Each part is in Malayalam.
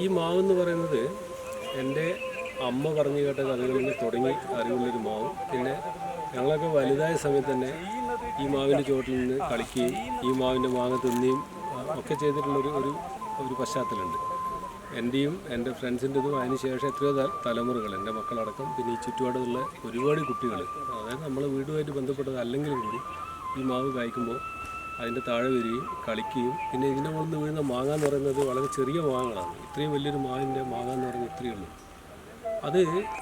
ഈ മാവെന്ന് പറയുന്നത് എന്റെ അമ്മ പറഞ്ഞു കേട്ട കഥകളിൽ നിന്ന് തുടങ്ങി അറിവുള്ളൊരു മാവ്. പിന്നെ ഞങ്ങളൊക്കെ വലുതായ സമയത്ത് തന്നെ ഈ മാവിന്റെ ചുവട്ടിൽ നിന്ന് കളിക്കുകയും ഈ മാവിന്റെ മാങ്ങ തിന്നുകയും ഒക്കെ ചെയ്തിട്ടുള്ളൊരു ഒരു ഒരു പശ്ചാത്തലമുണ്ട്. എന്റെയും എന്റെ ഫ്രണ്ട്സിന്റെതും അതിന് ശേഷം എത്രയോ തലമുറകൾ എന്റെ മക്കളടക്കം പിന്നെ ഈ ചുറ്റുപാടുള്ള ഒരുപാട് കുട്ടികൾ അതായത് നമ്മൾ വീടുമായിട്ട് ബന്ധപ്പെട്ടത് അല്ലെങ്കിൽ കൂടി ഈ മാവ് കായ്ക്കുമ്പോൾ അതിന്റെ താഴെ വരികയും കളിക്കുകയും. പിന്നെ ഇതിന്റെ മുകളിൽ നിന്ന് വീഴുന്ന മാങ്ങ എന്ന് പറയുന്നത് വളരെ ചെറിയ മാങ്ങകളാണ്. ഇത്രയും വലിയൊരു മാവിന്റെ മാങ്ങ എന്ന് പറയുന്നത് ഇത്രയേ ഉള്ളൂ. അത്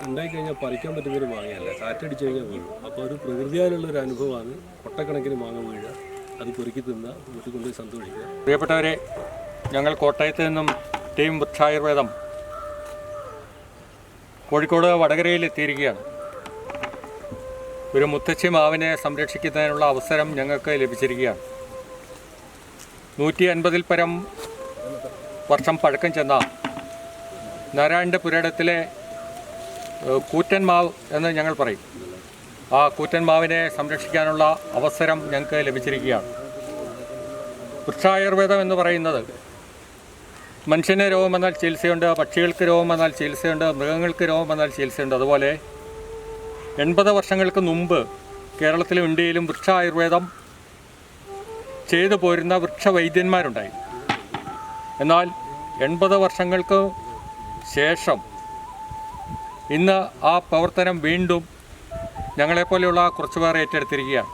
ഉണ്ടായിക്കഴിഞ്ഞാൽ പറിക്കാൻ പറ്റുന്നൊരു മാങ്ങയല്ല. കാറ്റടിച്ചു കഴിഞ്ഞാൽ വീഴും. അപ്പോൾ ഒരു പ്രകൃതിയാലുള്ള ഒരു അനുഭവമാണ്. കൊട്ടക്കണക്കിന് മാങ്ങ വീഴുക അത് പൊറുക്കി തിന്നുക വീട്ടിൽ കൊണ്ടുപോയി സന്തോഷിക്കുക. പ്രിയപ്പെട്ടവരെ ഞങ്ങൾ കോട്ടയത്ത് നിന്നും ടീം വൃക്ഷായുർവേദം കോഴിക്കോട് വടകരയിൽ എത്തിയിരിക്കുകയാണ്. ഒരു മുത്തച്ഛി മാവിനെ സംരക്ഷിക്കുന്നതിനുള്ള അവസരം ഞങ്ങൾക്ക് ലഭിച്ചിരിക്കുകയാണ്. നൂറ്റി അൻപതിൽ പരം വർഷം പഴക്കം ചെന്ന നാരായണന്റെ പുരയിടത്തിലെ കൂറ്റൻമാവ് കൂറ്റൻ മാവ് എന്ന് ഞങ്ങൾ പറയും. ആ കൂറ്റൻ മാവിനെ സംരക്ഷിക്കാനുള്ള അവസരം ഞങ്ങൾക്ക് ലഭിച്ചിരിക്കുകയാണ്. വൃക്ഷായുർവേദം എന്ന് പറയുന്നത് മനുഷ്യന് രോഗം വന്നാൽ ചികിത്സയുണ്ട് പക്ഷികൾക്ക് രോഗം വന്നാൽ ചികിത്സയുണ്ട് മൃഗങ്ങൾക്ക് രോഗം വന്നാൽ ചികിത്സയുണ്ട്. അതുപോലെ എൺപത് വർഷങ്ങൾക്ക് മുമ്പ് കേരളത്തിലും ഇന്ത്യയിലും വൃക്ഷായുർവേദം ചെയ്തു പോരുന്ന വൃക്ഷവൈദ്യന്മാരുണ്ടായി. എന്നാൽ എൺപത് വർഷങ്ങൾക്ക് ശേഷം ഇന്ന് ആ പ്രവർത്തനം വീണ്ടും ഞങ്ങളെപ്പോലെയുള്ള കുറച്ച് പേർ ഏറ്റെടുത്തിരിക്കുകയാണ്.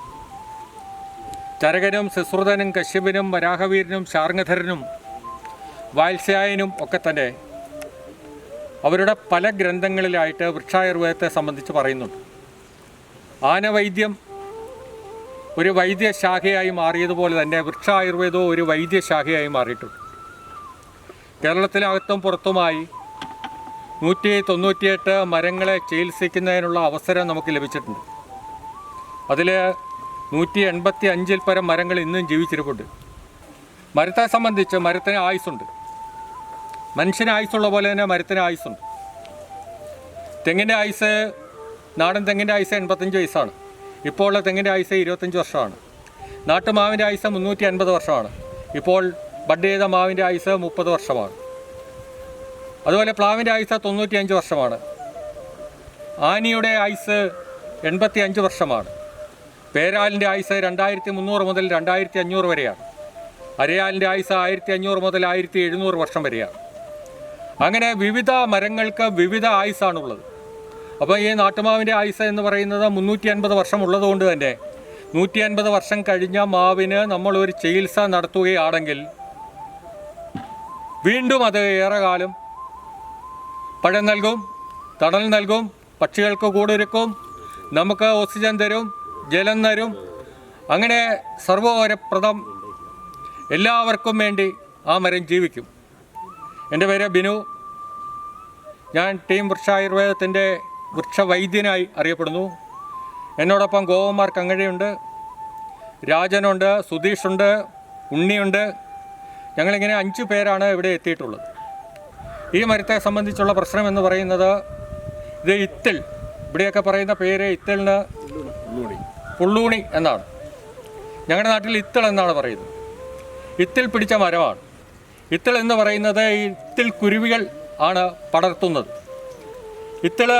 ചരകനും ശുശ്രുതനും കശ്യപനും വരാഹവീരനും ശാർങ്ങധരനും വാത്സ്യായനും ഒക്കെ തന്നെ അവരുടെ പല ഗ്രന്ഥങ്ങളിലായിട്ട് വൃക്ഷായുർവേദത്തെ സംബന്ധിച്ച് പറയുന്നുണ്ട്. ആനവൈദ്യം ഒരു വൈദ്യശാഖയായി മാറിയതുപോലെ തന്നെ വൃക്ഷായുർവേദവും ഒരു വൈദ്യശാഖയായി മാറിയിട്ടുണ്ട്. കേരളത്തിനകത്തും പുറത്തുമായി നൂറ്റി തൊണ്ണൂറ്റിയെട്ട് മരങ്ങളെ ചികിത്സിക്കുന്നതിനുള്ള അവസരം നമുക്ക് ലഭിച്ചിട്ടുണ്ട്. അതിൽ നൂറ്റി എൺപത്തി അഞ്ചിൽ പരം മരങ്ങൾ ഇന്നും ജീവിച്ചിരിപ്പുണ്ട്. മരത്തെ സംബന്ധിച്ച് മരത്തിന് ആയുസ്സുണ്ട്. മനുഷ്യന് ആയുസ്സുള്ള പോലെ തന്നെ മരത്തിന് ആയുസ്സുണ്ട്. തെങ്ങിന്റെ ആയുസ് നാടൻ തെങ്ങിന്റെ ആയുസ് എൺപത്തഞ്ച് വയസ്സാണ്. ഇപ്പോൾ ഉള്ള തെങ്ങിന്റെ ആയുസ് ഇരുപത്തഞ്ച് വർഷമാണ്. നാട്ടുമാവിന്റെ ആയുസ് മുന്നൂറ്റി അൻപത് വർഷമാണ്. ഇപ്പോൾ ബഡ് ചെയ്ത മാവിന്റെ ആയുസ് മുപ്പത് വർഷമാണ്. അതുപോലെ പ്ലാവിന്റെ ആയുസ് തൊണ്ണൂറ്റി അഞ്ച് വർഷമാണ്. ആനിയുടെ ആയുസ് എൺപത്തി അഞ്ച് വർഷമാണ്. പേരാലിന്റെ ആയുസ് രണ്ടായിരത്തി മുന്നൂറ് മുതൽ രണ്ടായിരത്തി അഞ്ഞൂറ് വരെയാണ്. അരയാലിന്റെ ആയുസ് ആയിരത്തി അഞ്ഞൂറ് മുതൽ ആയിരത്തി എഴുന്നൂറ് വർഷം വരെയാണ്. അങ്ങനെ വിവിധ മരങ്ങൾക്ക് വിവിധ ആയുസ്സാണുള്ളത് അപ്പോൾ ഈ നാട്ടുമാവിന്റെ ആയുസ് എന്ന് പറയുന്നത് മുന്നൂറ്റി അൻപത് വർഷം ഉള്ളതുകൊണ്ട് തന്നെ നൂറ്റി അൻപത് വർഷം കഴിഞ്ഞ മാവിന് നമ്മളൊരു ചികിത്സ നടത്തുകയാണെങ്കിൽ വീണ്ടും അത് ഏറെ കാലം പഴം നൽകും തണൽ നൽകും പക്ഷികൾക്ക് കൂടൊരുക്കും നമുക്ക് ഓക്സിജൻ തരും ജലം തരും. അങ്ങനെ സർവോപരപ്രദം എല്ലാവർക്കും വേണ്ടി ആ മരം ജീവിക്കും. എന്റെ പേര് ബിനു. ഞാൻ ടീം വൃക്ഷായുർവേദത്തിന്റെ വൃക്ഷവൈദ്യനായി അറിയപ്പെടുന്നു. എന്നോടൊപ്പം ഗോവന്മാർ കങ്ങഴയുണ്ട് രാജനുണ്ട് സുധീഷുണ്ട് ഉണ്ണിയുണ്ട്. ഞങ്ങളിങ്ങനെ അഞ്ച് പേരാണ് ഇവിടെ എത്തിയിട്ടുള്ളത്. ഈ മരത്തെ സംബന്ധിച്ചുള്ള പ്രശ്നം എന്ന് പറയുന്നത് ഇത് ഇത്തിൽ ഇവിടെയൊക്കെ പറയുന്ന പേര് ഇത്തലിന് പുള്ളൂണി എന്നാണ്. ഞങ്ങളുടെ നാട്ടിൽ ഇത്തൽ എന്നാണ് പറയുന്നത്. ഇത്തിൽ പിടിച്ച മരമാണ്. ഇത്തൾ എന്ന് പറയുന്നത് ഇത്തിൽ കുരുവികൾ ആണ് പടർത്തുന്നത്. ഇത്തൾ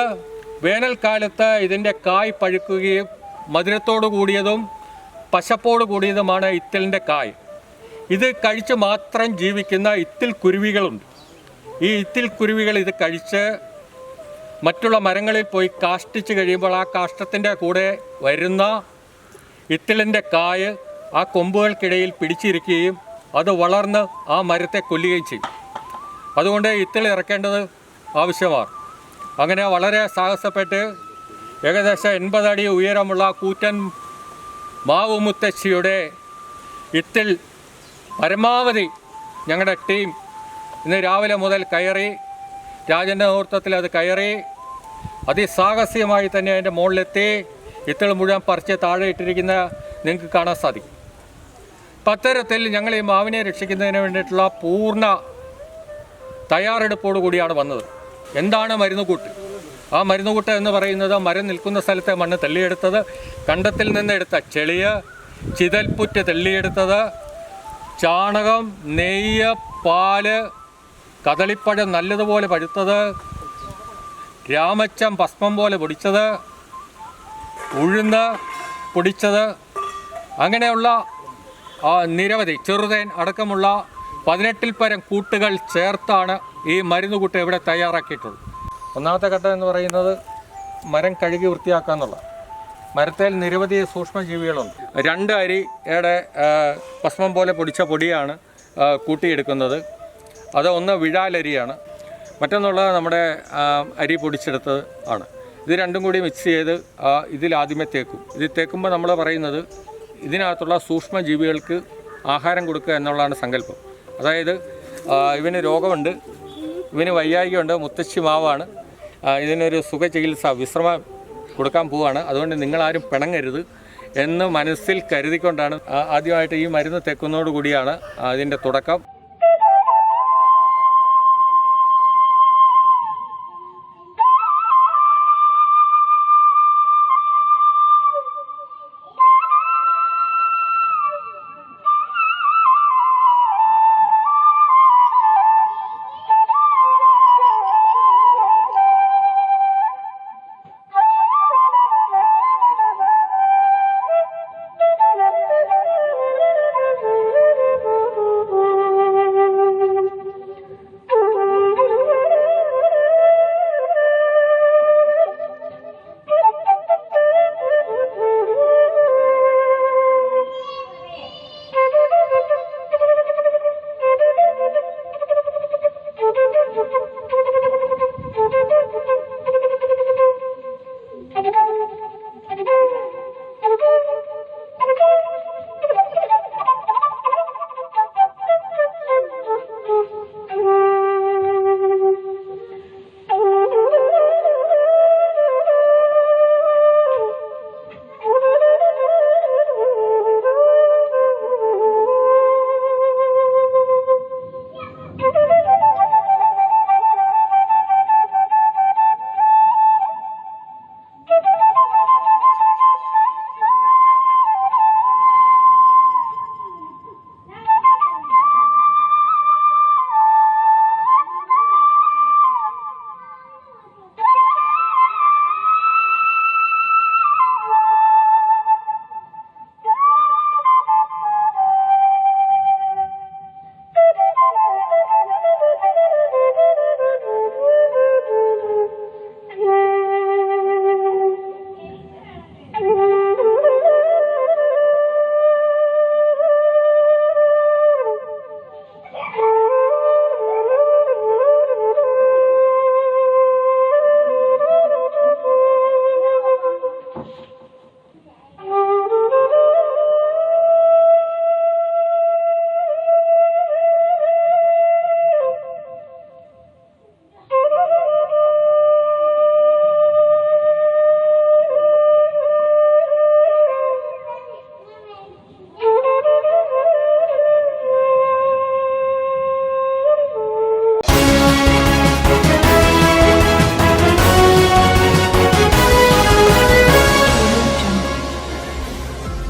വേനൽക്കാലത്ത് ഇതിന്റെ കായ് പഴുക്കുകയും മധുരത്തോട് കൂടിയതും പശപ്പോട് കൂടിയതുമാണ് ഇത്തലിന്റെ കായ്. ഇത് കഴിച്ച് മാത്രം ജീവിക്കുന്ന ഇത്തിൽ കുരുവികളുണ്ട്. ഈ ഇത്തിൽ കുരുവികൾ ഇത് കഴിച്ച് മറ്റുള്ള മരങ്ങളിൽ പോയി കാഷ്ടിച്ച് കഴിയുമ്പോൾ ആ കാഷ്ടത്തിന്റെ കൂടെ വരുന്ന ഇത്തിലിന്റെ കായ് ആ കൊമ്പുകൾക്കിടയിൽ പിടിച്ചിരിക്കുകയും അത് വളർന്ന് ആ മരത്തെ കൊല്ലുകയും ചെയ്യും. അതുകൊണ്ട് ഇത്തിൽ ഇറക്കേണ്ടത് ആവശ്യമാണ്. അങ്ങനെ വളരെ സാഹസപ്പെട്ട് ഏകദേശം എൺപതടി ഉയരമുള്ള കൂറ്റൻ മാവു മുത്തശ്ശിയുടെ ഇത്തിൽ പരമാവധി ഞങ്ങളുടെ ടീം ഇന്ന് രാവിലെ മുതൽ കയറി രാജന്റെ നേതൃത്വത്തിൽ അത് കയറി അതിസാഹസികമായി തന്നെ അതിന്റെ മുകളിലെത്തി ഇത്തൾ മുഴുവൻ പറിച്ച് താഴെ ഇട്ടിരിക്കുന്ന നിങ്ങൾക്ക് കാണാൻ സാധിക്കും. പത്തരത്തിൽ ഞങ്ങൾ ഈ മാവിനെ രക്ഷിക്കുന്നതിന് വേണ്ടിയിട്ടുള്ള പൂർണ തയ്യാറെടുപ്പോടു കൂടിയാണ് വന്നത്. എന്താണ് മരുന്നുകൂട്ട് ആ മരുന്നുകൂട്ട് എന്ന് പറയുന്നത് മരം നിൽക്കുന്ന സ്ഥലത്തെ മണ്ണ് തള്ളിയെടുത്തത് കണ്ടത്തിൽ നിന്ന് എടുത്ത ചെളിയ ചിതൽപ്പുറ്റ് തള്ളിയെടുത്തത് ചാണകം നെയ്യ് പാൽ കദളിപ്പഴം നല്ലതുപോലെ പഴുത്തത് രാമച്ചം ഭസ്മം പോലെ പൊടിച്ചത് ഉഴുന്ന് പൊടിച്ചത് അങ്ങനെയുള്ള നിരവധി ചെറുതേൻ അടക്കമുള്ള പതിനെട്ടിൽ പരം കൂട്ടുകൾ ചേർത്താണ് ഈ മരുന്ന് കൂട്ട് ഇവിടെ തയ്യാറാക്കിയിട്ടുള്ളത്. ഒന്നാമത്തെ ഘട്ടം എന്ന് പറയുന്നത് മരം കഴുകി വൃത്തിയാക്കുക എന്നുള്ള മരത്തിൽ നിരവധി സൂക്ഷ്മജീവികളുണ്ട്. രണ്ട് അരിയുടെ ഭസ്മം പോലെ പൊടിച്ച പൊടിയാണ് കൂട്ടിയെടുക്കുന്നത്. അത് ഒന്ന് വിഴാലരിയാണ്. മറ്റൊന്നുള്ളത് നമ്മുടെ അരി പൊടിച്ചെടുത്തത് ആണ്. ഇത് രണ്ടും കൂടി മിക്സ് ചെയ്ത് ഇതിൽ ആദ്യമേ തേക്കും. ഇത് തേക്കുമ്പോൾ നമ്മൾ പറയുന്നത് ഇതിനകത്തുള്ള സൂക്ഷ്മജീവികൾക്ക് ആഹാരം കൊടുക്കുക എന്നുള്ളതാണ് സങ്കല്പം. അതായത് ഇവന് രോഗമുണ്ട്. ഇവന് വയ്യായികയുണ്ട്. മുത്തശ്ശി മാവാണ്. ഇതിനൊരു സുഖ ചികിത്സ വിശ്രമം കൊടുക്കാൻ പോവുകയാണ് അതുകൊണ്ട് നിങ്ങളാരും പിണങ്ങരുത് എന്ന് മനസ്സിൽ കരുതിക്കൊണ്ടാണ് ആദ്യമായിട്ട് ഈ മരുന്ന് തെക്കുന്നതോടുകൂടിയാണ് അതിന്റെ തുടക്കം.